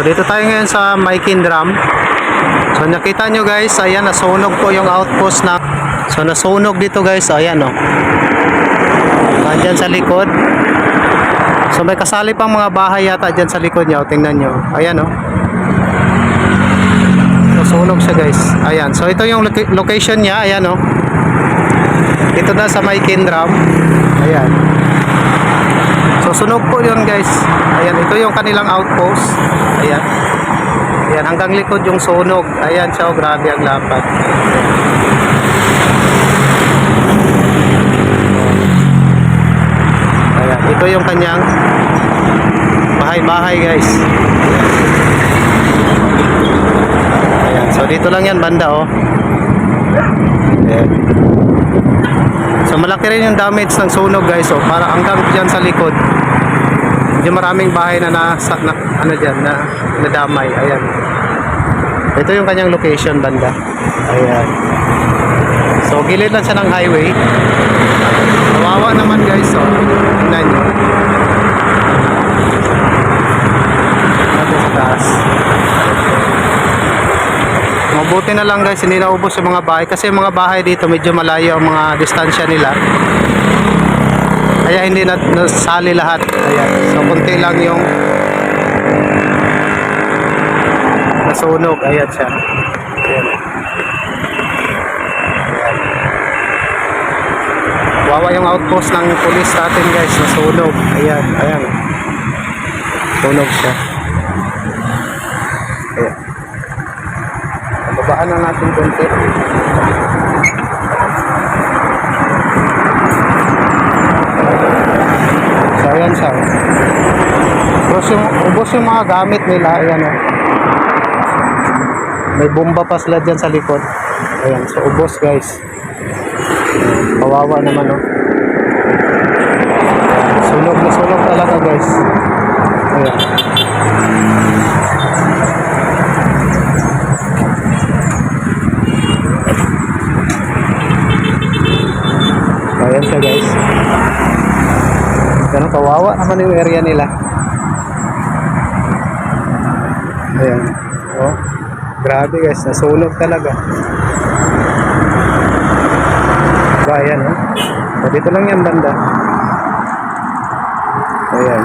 So dito tayo ngayon sa Maikin Drum. So nakita nyo guys, ayan nasunog po yung outpost na So nasunog dito guys, ayan oh. Andyan sa likod. So may kasali pang mga bahay yata dyan sa likod niya. Tingnan nyo. Ayan oh. Nasunog siya guys. Ayan. So ito yung loca- location niya. Ayan oh. Ito na sa Maikin Drum. Ayan. So sunog po yun guys. Ayan, ito yung kanilang outpost. Ayan. Ayan, hanggang likod yung sunog. Ayan siya, oh, grabe ang lapad. Ayan, ito yung kanyang bahay-bahay guys. Ayan, so dito lang yan banda oh. Ayan. So malaki rin yung damage ng sunog guys oh, para hanggang dyan sa likod. Medyo maraming bahay na nasa na, ano diyan na nadamay. Ayan. Ito yung kanyang location banda. Ayan. So gilid lang siya ng highway. Kawawa naman guys oh. Tingnan taas. Mabuti na lang guys, hindi naubos yung mga bahay kasi yung mga bahay dito medyo malayo ang mga distansya nila. Kaya hindi na nasali lahat. Ayan. So konti lang yung nasunog. Ayan siya. Ayan. Ayan. Wawa yung outpost ng police natin guys. Nasunog. Ayan. Ayan. Sunog siya. Ayan. Babaan na natin konti. So, ayan siya. Ubus yung, ubus yung mga gamit nila. Ayan o. May bomba pa sila dyan sa likod. Ayan. So, ubos guys. Kawawa naman o. Sunog na sunog talaga guys. Ayan. Ayan siya guys. Ganun kawawa naman yung area nila. Ayan. Oh. Grabe guys, nasunog talaga. Ba, ayan oh. Dito lang yan banda. Ayan.